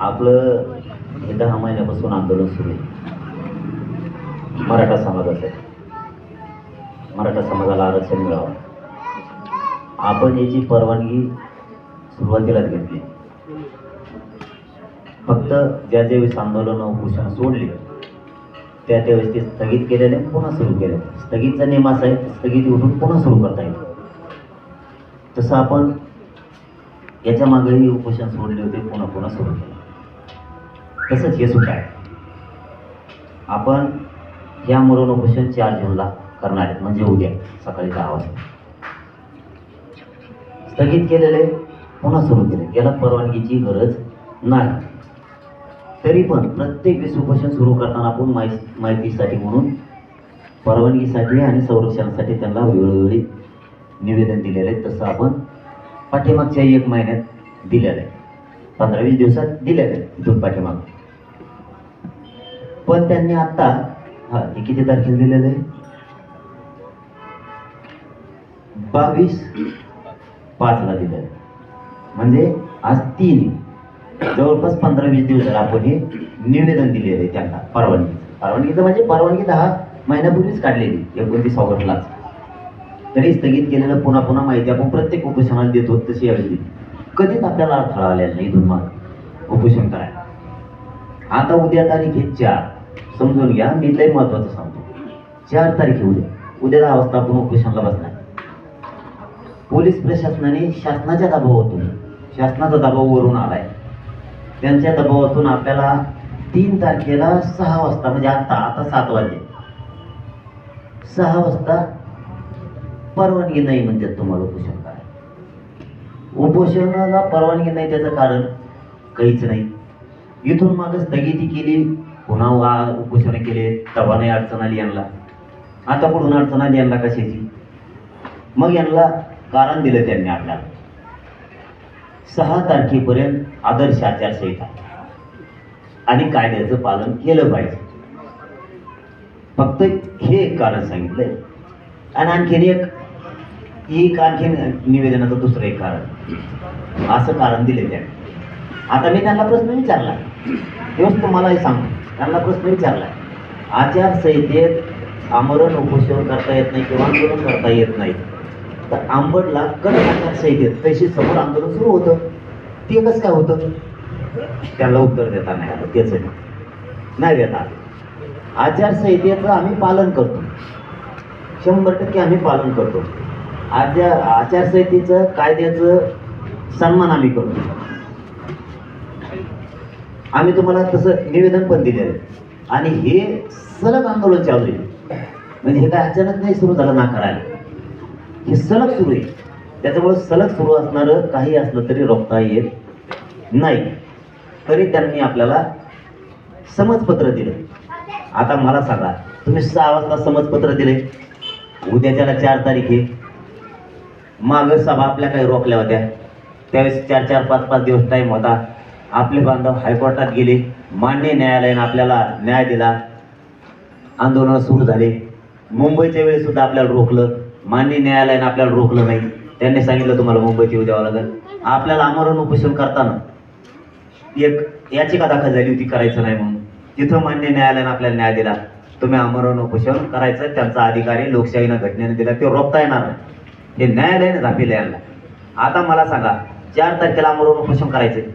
आपलं हे दहा महिन्यापासून आंदोलन सुरू आहे. मराठा समाजासाठी मराठा समाजाला आरक्षण मिळावं. आपण याची परवानगी सुरुवातीलाच घेतली. फक्त ज्या ज्यावेळेस आंदोलन उपोषण सोडले त्या त्यावेळेस ते स्थगित केलेले पुन्हा सुरू केले. स्थगितचा नियम असा आहे स्थगित उठून पुन्हा सुरू करता येईल तसं आपण याच्या मागेही उपोषण सोडले होते पुन्हा पुन्हा सुरू केलं. तसंच हे सुद्धा आहे. आपण या मरण उपोषण चार जूनला करणार आहेत म्हणजे उद्या सकाळी दहा वाजता. स्थगित केलेले पुन्हा सुरू केले. याला परवानगीची गरज नाही. तरी पण प्रत्येक वेळेस उपोषण सुरू करताना आपण माहिती माहितीसाठी म्हणून परवानगीसाठी आणि संरक्षणासाठी त्यांना वेळोवेळी निवेदन दिलेलं आहे तसं आपण पाठीमागच्या एक महिन्यात दिलेलं आहे. पंधरा वीस दिवसात दिलेलं आहे इथून पाठीमाग. पण त्यांनी आता हा हे किती तारखेला दिलेलं आहे? बावीस पाचला दिलेलं आहे. म्हणजे आज तीन. जवळपास पंधरा वीस दिवसाला आपण हे निवेदन दिलेलं आहे त्यांना परवानगी परवानगीचं म्हणजे परवानगी दहा महिन्यापूर्वीच काढलेली एकोणतीस ऑगस्टलाच. तरी स्थगित केलेलं पुन्हा पुन्हा माहिती आपण प्रत्येक उपोषणाला देतो तशी यावेळी दिली कधीच आपल्याला अडथळा आलेला नाही इथून माग उपोषण करायला आता उद्या तारीख आहे चार. समजून घ्या मी लय महत्वाचं सांगतो. चार तारीख आहे उद्या. उद्या दहा वाजता आपण उपोषणाला बसणार. पोलीस प्रशासनाने शासनाच्या दबावातून शासनाचा दबाव वरून आलाय. त्यांच्या दबावातून आपल्याला तीन तारखेला सहा वाजता म्हणजे आता आता सात वाजले. सहा वाजता परवानगी नाही म्हणतात तुम्हाला उपोषण करायला उपोषणाला परवानगी नाही त्याचं कारण काहीच नाही. इथून मागे स्थगिती केली पुन्हा वा उपोषण केले तबाने नाही अडचण आली यांना. आता पुढून अडचण आली यांना कशाची? मग यांना कारण दिलं त्यांनी आपल्याला. सहा तारखेपर्यंत आदर्श आचारसंहिता. आणि कायद्याचं पालन केलं पाहिजे. फक्त हे एक कारण सांगितलंय. आणि आणखीन एक एक आणखीन निवेदनाचं दुसरं एक कारण असं कारण दिले त्याने आता मी त्यांना प्रश्न विचारला तेव्हाच तुम्हालाही सांगतो त्यांना प्रश्न विचारला आचारसंहितेत आमरण उपोषण करता येत नाही किंवा आंदोलन करता येत नाही तर आंबडला कडक आचारसंहितेत तशी समोर आंदोलन सुरू होतं ते कसं काय होतं त्याला उत्तर देता नाही आलं तेच नाही. नाही देता आचारसंहितेचं आम्ही पालन करतो शंभर टक्के आम्ही पालन करतो आचार आचारसंहितेचं कायद्याचं सन्मान आम्ही करतो आम्ही तुम्हाला तसं निवेदन पण दिलेलं आहे. आणि हे सलग आंदोलन चालू आहे. म्हणजे हे काय अचानक नाही सुरू झालं ना करायला? हे सलग सुरू आहे. त्याच्यामुळे सलग सुरू असणारं काही असलं तरी रोखता येत नाही. तरी त्यांनी आपल्याला समजपत्र दिलं. आता मला सांगा तुम्ही सहा वाजता समजपत्र दिले उद्याच्याला चार तारीख आहे. माग सभा आपल्या काही रोखल्या होत्या. त्यावेळेस चार चार पाच पाच दिवस टाईम होता. आपले बांधव हायकोर्टात गेले. मान्य न्यायालयानं आपल्याला न्याय दिला. आंदोलन सुरू झाले. मुंबईच्या वेळेस सुद्धा आपल्याला रोखलं. मान्य न्यायालयानं आपल्याला रोखलं नाही. त्यांनी सांगितलं तुम्हाला मुंबईत येऊ द्यावं लागेल. आपल्याला आमरण उपोषण करताना एक याचिका दाखल झाली होती करायचं नाही म्हणून. तिथं मान्य न्यायालयानं आपल्याला न्याय दिला. तुम्ही आमरण उपोषण करायचं. त्यांचा अधिकारी लोकशाहीनं घटनेनं दिला. ते रोखता येणार नाही. हे न्यायालयाने झापिलं यांना. आता मला सांगा चार तारखेला आम्हाला उपोषण करायचे.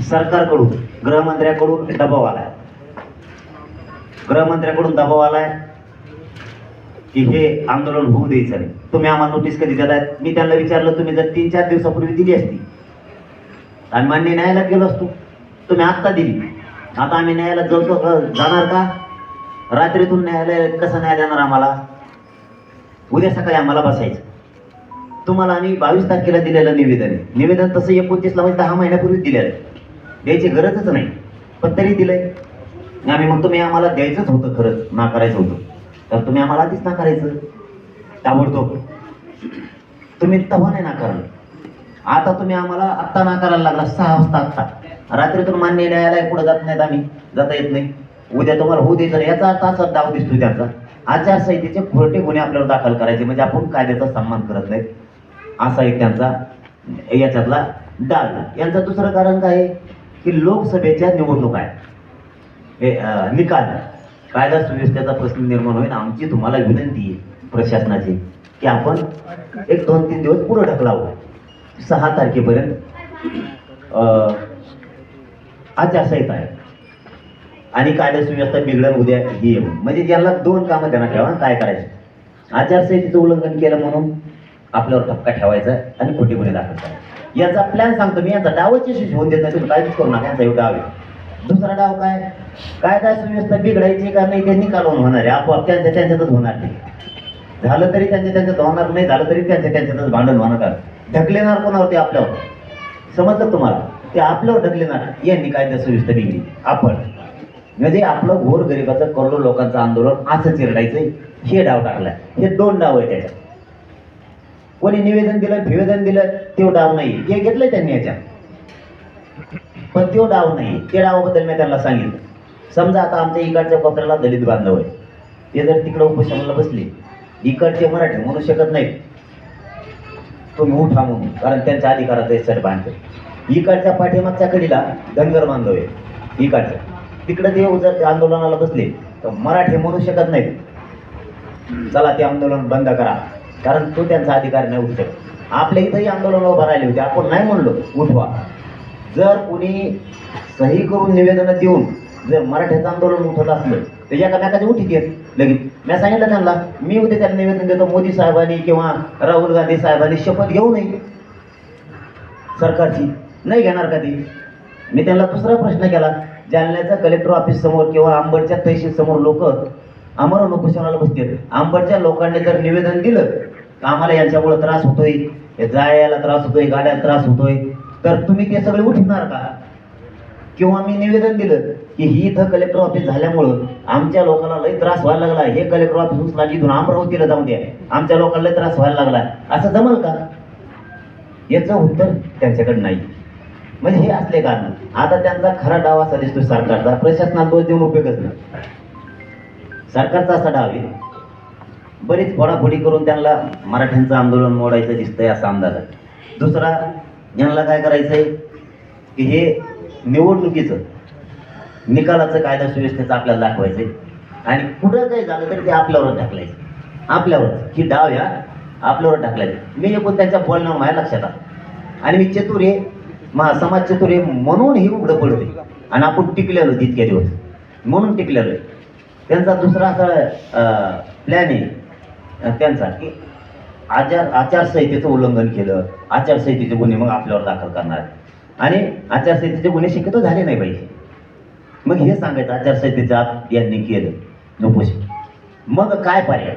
सरकारकडून गृहमंत्र्याकडून दबाव आलाय. गृहमंत्र्याकडून दबाव आलाय की हे आंदोलन होऊ द्यायचं नाही. तुम्ही आम्हाला नोटीस कधी देताय? मी त्यांना विचारलं तुम्ही जर तीन चार दिवसापूर्वी दिली असती. आणि मान्य न्यायालयात गेलो असतो. तुम्ही आत्ता दिली. आता आम्ही न्यायालयात जाऊ जाणार का? रात्रीतून न्यायालय कसं न्याय देणार आम्हाला? उद्या सकाळी आम्हाला बसायचं. तुम्हाला आम्ही बावीस तारखेला दिलेलं निवेदन आहे. निवेदन तसं एकोणतीसला म्हणजे दहा महिन्यापूर्वीच दिलेलं आहे. द्यायची गरजच नाही. पण तरी दिलंय. आम्ही मग तुम्ही आम्हाला द्यायचंच होतं खरंच. नाकारायचं होतं. तर तुम्ही आम्हाला आधीच नाकारायचं ताबडतोब. तुम्ही तेव्हा नाही नाकारलं आता तुम्ही आम्हाला आत्ता नाकारायला लागला. सहा वाजता आत्ता. रात्रीतून मान्य न्यायालय पुढे जात नाहीत आम्ही. जाता येत नाही. उद्या तुम्हाला होऊ द्यायचं याचा अर्थ असा दाव दिसतो त्याचा. आचारसंहितेचे खोटे गुन्हे आपल्याला दाखल करायचे. म्हणजे आपण कायद्याचा सन्मान करत नाही असा एक त्यांचा याच्यातला डाग. यांचं दुसरं कारण काय की लोकसभेच्या निवडणूक आहे. हे निकाल. कायदा सुव्यवस्थेचा प्रश्न निर्माण होईल आमची तुम्हाला विनंती आहे प्रशासनाची की आपण एक दोन तीन दिवस पुढे ढकलावं. सहा तारखेपर्यंत अं, आचारसंहिता आहे. आणि कायदा सुव्यवस्था बिघडल उद्या ही म्हणजे ज्यांना दोन कामं त्यांना ठेवा काय करायचं? आचारसंहितेचं उल्लंघन केलं म्हणून आपल्यावर ठपका ठेवायचा आणि खोटे गुन्हे दाखल करायचे. याचा प्लॅन सांगतो मी याचा डावच यशस्वी होऊन देत नाही. तुम्ही काळजीच करू नका यांचा एक डाव आहे दुसरा डाव काय? कायदा सुव्यवस्था बिघडायची का नाही ते निकालून होणार आहे. आपोआप त्यांच्या त्यांच्यातच होणार ते. झालं तरी त्यांच्या त्यांच्यात होणार नाही झालं तरी त्यांच्या त्यांच्यातच भांडण होणार ढकलेणार कोणावर ते आपल्यावर? समजलं तुम्हाला? ते आपल्यावर ढकलेणार. यांनी कायदा सुव्यवस्था बिघडली. आपण. म्हणजे आपलं घोर गरिबाचं करोडो लोकांचं आंदोलन असं चिरडायचं हे डाव टाकलाय. हे दोन डाव आहे त्याच्यात. कोणी निवेदन दिलं निवेदन दिलं तो डाव नाही. हे घेतलंय त्यांनी याच्यात. पण तो डाव नाही. ते डावाबद्दल मी त्यांना सांगितलं. समजा आता आमच्या इकडच्या कोपऱ्याला दलित बांधव आहे ते जर तिकडं उपोषणाला बसले इकडचे मराठी म्हणू शकत नाहीत. तुम्ही उठा म्हणून कारण त्यांच्या अधिकारात आहे सर बांधते इकडच्या पाठीमागच्या कडीला धनगर बांधव आहे इकडचं तिकडे ते जर आंदोलनाला बसले तर मराठी म्हणू शकत नाहीत. चला ते आंदोलन बंद करा. कारण तो त्यांचा अधिकार नाही उठू शकत आपल्या इथंही आंदोलन उभं राहिले होते. आपण नाही म्हणलो उठवा. जर कोणी सही करून निवेदनं देऊन जर मराठ्याचं आंदोलन उठत असलं तर एकामेकाच्या उठीत येत. लगेच. मी सांगितलं त्यांना मी उद्या त्याला निवेदन देतो मोदी साहेबांनी किंवा राहुल गांधी साहेबांनी शपथ घेऊ नये. सरकारची. नाही घेणार का ती मी त्यांना दुसरा प्रश्न केला जालन्याच्या कलेक्टर ऑफिस समोर किंवा आंबडच्या तहसील समोर लोक आमरण उपोषणाला बसतील. आंबडच्या लोकांनी जर निवेदन दिलं कामाला आम्हाला यांच्यामुळे त्रास होतोय जायला त्रास होतोय गाड्याला त्रास होतोय. तर तुम्ही ते सगळे उठणार का? किंवा मी निवेदन दिलं की ही इथं कलेक्टर ऑफिस झाल्यामुळं आमच्या लोकांना लई त्रास व्हायला लागला. हे कलेक्टर ऑफिस उचला इथून अमरावतीला जाऊन द्या. आमच्या लोकांना लई त्रास व्हायला लागला. असं जमल का? याचं उत्तर त्यांच्याकडे नाही. म्हणजे हे असले कारण. आता त्यांचा खरा डाव असा दिसतो सरकारचा. प्रशासनात दोष देऊन उपयोगच नाही. सरकारचा असा डाव आहे. बरीच फोडाफोडी करून त्यांना मराठ्यांचं आंदोलन मोडायचं दिसतंय असा अंदाज आहे. दुसरा यांना काय करायचंय की हे निवडणुकीचं निकालाचं कायदा सुव्यवस्थेचं आपल्याला दाखवायचंय. आणि कुठं काही झालं तरी ते आपल्यावर ढकलायचं. आपल्यावर ही डाव ह्या आपल्यावर ढकलायचं. मी एकूण त्यांच्या बोलण्यावर माझ्या लक्षात आलं आणि मी चतुर आहे मा समाज चतुर आहे म्हणून ही उघडं पडते आणि आपण टिकलेलो तितक्या दिवस. म्हणून टिकलेलो आहे. त्यांचा दुसरा असा प्लॅन आहे. त्यांचा की आचार आचारसंहितेचं उल्लंघन केलं. आचारसंहितेचे गुन्हे मग आपल्यावर दाखल करणार. आणि आचारसंहितेचे गुन्हे शक्यतो झाले नाही पाहिजे. मग हे सांगायचं आचारसंहितेच्या आत यांनी केलं. नकोशी मग काय पर्याय?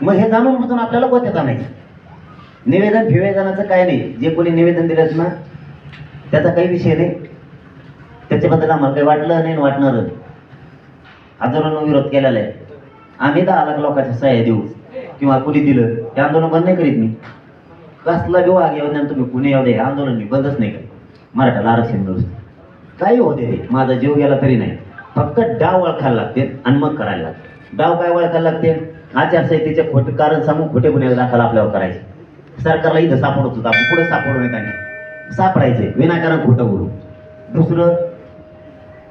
मग हे जाणून बुजून आपल्याला गोत्यात आणायचं? निवेदन फिवेदनाचं काय नाही. जे कोणी निवेदन दिलं ना त्याचा काही विषय नाही. त्याच्याबद्दल आम्हाला काही वाटलं नाही आणि हजारोनं विरोध केलेला आहे. आम्ही दहा लाख लोकांच्या सहाय्य देऊ. किंवा कुणी दिलं हे आंदोलन बंद नाही करीत मी. कसला विवाह घेऊन आणि तुम्ही कुणी येऊ दे हे आंदोलन मी बंदच नाही करत. मराठाला आरक्षण दुरुस्त काही होते ते माझा जीव गेला तरी नाही. फक्त डाव ओळखायला लागते आणि मग करायला लागते. डाव काय ओळखायला लागते? आचारसंहितेचे खोटे कारण सांगून खोटे गुन्हे दाखल आपल्यावर करायचे. सरकारला इथं सापडत होतं आपण पुढे सापडू नये त्यांनी सापडायचे विनाकारण खोटं बोलू. दुसरं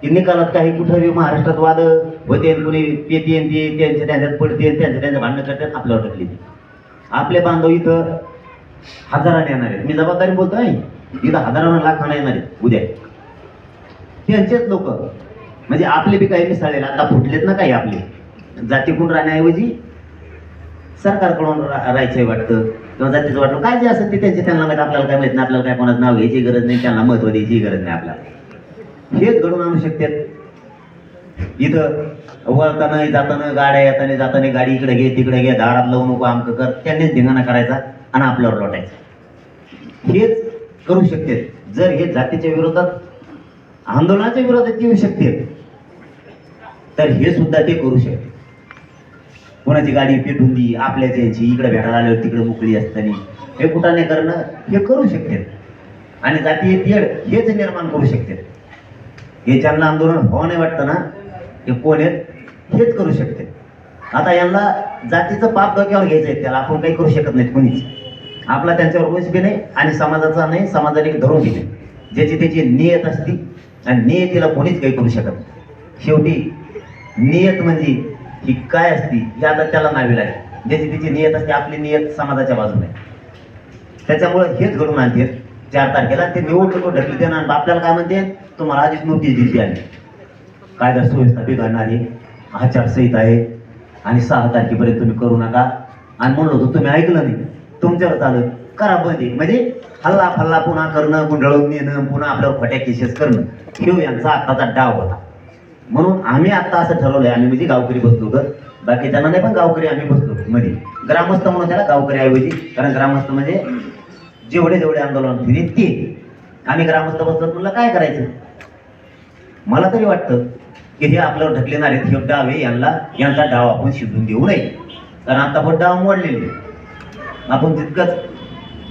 ती निकालात काही कुठं महाराष्ट्रात वाद होते कुणी पेती ते त्यांच्या त्यांच्यात पडते आणि त्यांच्या त्यांच्या भांडणं करतात आपल्यावर ढकली आपले बांधव इथं हजाराने येणार आहेत. मी जबाबदारी बोलतो आहे इथं हजारानं लाखांना येणार आहेत. उद्या. त्यांचेच लोक. म्हणजे आपले बी काही मिसळलेले. आता फुटलेत ना काही आपले. जातीकडून राहण्याऐवजी सरकारकडून रा- राहायचंय वाटतं. किंवा जातीचं वाटलं. काय जे असं ते त्यांचे त्यांना माहिती आपल्याला काय माहीत नाही. आपल्याला काय कोणाचं नाव घ्यायची गरज नाही. त्यांना महत्त्व द्यायची गरज नाही आपल्याला. हेच घडून आणू शकतात इथं वळताना जाताना गाड्या येताना जाताना गाडी इकडे घे तिकडे घे दारात लावू नको आमकं कर. त्यांनीच धिंगाणा करायचा आणि आपल्यावर लोटायचं. हेच करू शकते. जर हे जातीच्या विरोधात आंदोलनाच्या विरोधात येऊ शकते तर हे सुद्धा ते करू शकते. कोणाची गाडी पेटून दी आपल्याच यांची इकडे भेटायला आल्यावर तिकडे मोकळी असताना. हे कुठाने करणं हे करू शकते. आणि जातीय तेड हेच निर्माण करू शकते. हे ज्यांना आंदोलन व्हावं नाही वाटतं ना हे कोण आहेत? हेच करू शकते. आता यांना जातीचं पाप डोक्यावर घ्यायचं आहे त्याला आपण काही करू शकत नाही कोणीच. आपला त्यांच्यावर रोष बी नाही आणि समाजाचा नाही समाजाने धरून बी नाही ज्याची त्याची नियत असती आणि नियतीला कोणीच काही करू शकत नाही. शेवटी नियत म्हणजे ही काय असती हे आता त्याला नावी लागेल. ज्याची त्याची नियत असते आपली नियत समाजाच्या बाजूने. त्याच्यामुळे हेच घडून आणते. चार तारखेला ते निवडणूक ढकली देणार आपल्याला काय म्हणते? तुम्हाला आधीच नोटीस दिली आली कायदा सुव्यवस्था बिघडणारी आचारसंहिता आहे. आणि सहा तारखेपर्यंत तुम्ही करू नका. आणि म्हणलो होतो तुम्ही ऐकलं नाही. तुमच्यावर चालू करा बंदी म्हणजे हल्ला फल्ला पुन्हा करणं गुंडळून नेणं पुन्हा आपल्यावर फट्या केसेस करणं हे यांचा आत्ताचा डाव होता. म्हणून आम्ही आत्ता असं ठरवलंय. आम्ही म्हणजे गावकरी बसलो बाकी त्यांना नाही पण गावकरी आम्ही बसलो मध्ये. ग्रामस्थ म्हणून त्याला गावकरी ऐवजी. कारण ग्रामस्थ म्हणजे जेवढे जेवढे आंदोलन फिरे ते आम्ही ग्रामस्थ बसलो म्हणलं काय करायचं? मला तरी वाटतं की हे आपल्यावर ढकलेणार आहेत हे डावे यांना यांचा डाव आपण शिजून देऊ नये. कारण आता पण डाव मोडलेले आपण तितकंच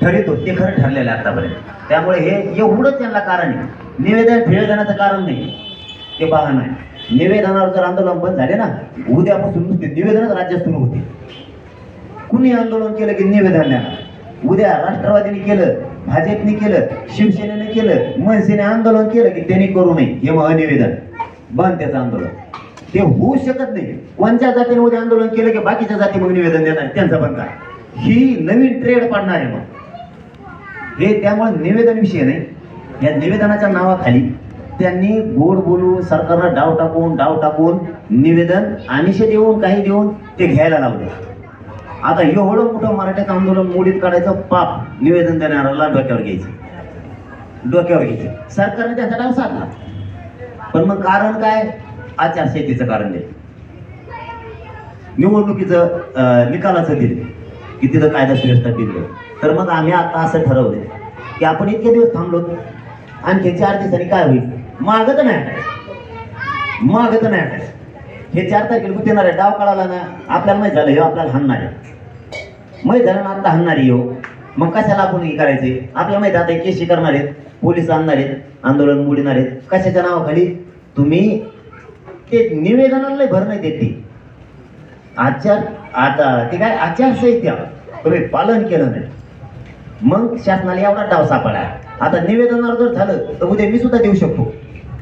ठरितो ते खरं ठरलेलं आहे आतापर्यंत. त्यामुळे हे एवढंच यांना कारण आहे. निवेदन फिवेदनाचं कारण नाही. ते बहाणं नाही निवेदनावर जर आंदोलन बंद झाले ना उद्यापासून नुसते निवेदनच राज्यात सुरू होते कुणी आंदोलन केलं की निवेदन द्या उद्या राष्ट्रवादीने केलं भाजपने केलं शिवसेनेने केलं मनसेने आंदोलन केलं की त्यांनी करू नये हे मग निवेदन. बंद त्याचं आंदोलन. ते होऊ शकत नाही. कोणत्या जातीने उद्या आंदोलन केलं की बाकीच्या जाती मग निवेदन देणार त्यांचं बंद का ही नवीन ट्रेड पाडणार आहे मग. हे त्यामुळे निवेदन विषय नाही. या निवेदनाच्या नावाखाली त्यांनी गोड बोलून सरकारला डाव टाकून डाव टाकून निवेदन आमिष देऊन काही देऊन ते घ्यायला लावले. आता एवढं मोठं मराठ्याचं आंदोलन मोडीत काढायचं पाप निवेदन देणाऱ्याला डोक्यावर घ्यायचं. डोक्यावर घ्यायचं. सरकारने त्याचा डाव साधला. पण मग कारण काय? आचारसंहितेचं कारण दिलं निवडणुकीचं निकालाचं दिलं. की तिथं कायदा सुव्यवस्था बिघडलं तर मग आम्ही आता असं ठरवलं की आपण इतके दिवस थांबलो. आणखी चार दिवसांनी काय होईल? मागत नाही हटायचं मागत नाही हटायचं हे चार तारखेला कुठे येणार आहे डाव कळाला ना आपल्याला माहीत झालं हे आपल्याला हाणणार आहे. माहीत झालं ना आता हाणणार आहे मग कशाला आपण हे करायचे? आपल्याला माहीत आहे आता केशी करणार आहेत पोलीस आणणार आहेत आंदोलन मोडणार आहेत. कशाच्या नावाखाली? तुम्ही ते निवेदनाला भर नाही देत ते. आचार आता ते काय आचारसंहिता? तुम्ही पालन केलं नाही. मग शासनाला एवढा डाव सापडा आता निवेदनावर जर झालं तर उद्या मी सुद्धा देऊ शकतो.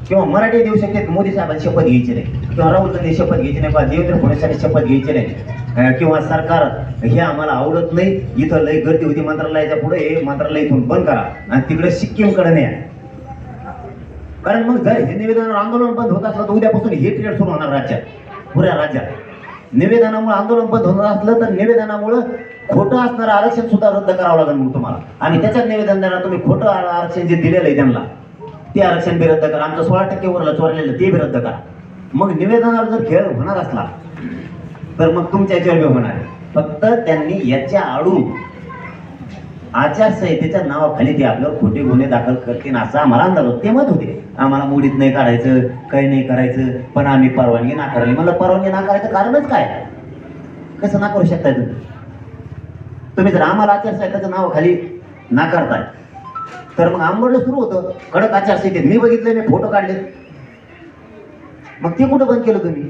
किंवा मराठी देऊ शकते मोदी साहेबांनी शपथ घ्यायची नाही. किंवा राहुल गांधी शपथ घ्यायची नाही किंवा देवेंद्र फडणवीसांनी शपथ घ्यायची नाही. किंवा सरकार हे आम्हाला आवडत नाही. इथं लय गर्दी होती मंत्रालयाच्या पुढे हे मंत्रालय इथून बंद करा. आणि तिकडे सिक्कीमकडे नाही आहे. कारण मग जर हे निवेदनावर आंदोलन बंद होत असलं तर उद्यापासून हे ट्रेड सुरू होणार राज्यात. पुऱ्या राज्यात. निवेदनामुळे आंदोलन बंद होणार असलं तर निवेदनामुळं खोटं असणारं आरक्षण सुद्धा रद्द करावं लागेल मग तुम्हाला. आणि त्याच्यात निवेदन देणार तुम्ही खोटं आरक्षण जे दिलेलं आहे त्यांना ते आरक्षण बी रद्द करा. आमचं सोळा टक्के उरलं चोरलेलं ते बी रद्द करा. मग निवेदनावर जर खेळ होणार असला तर मग तुमच्या याच्यावर बी होणार आहे. फक्त त्यांनी याच्या आडून आचारसंहितेच्या नावाखाली ते आपल्यावर खोटे गुन्हे दाखल करतील असा आम्हाला अंदाज होता. ते मत होते. आम्हाला मुडीत नाही काढायचं काही नाही करायचं पण आम्ही परवानगी नाकारली मला परवानगी नाकारायचं कारणच काय? कसं नाकारू शकताय तुम्ही? तुम्ही जर आम्हाला आचारसंहितेच्या नावाखाली नाकारताय तर मग आंबडलं सुरू होतं. कडक आचारसंहितेत मी बघितलं मी फोटो काढले मग ते कुठं बंद केलं तुम्ही?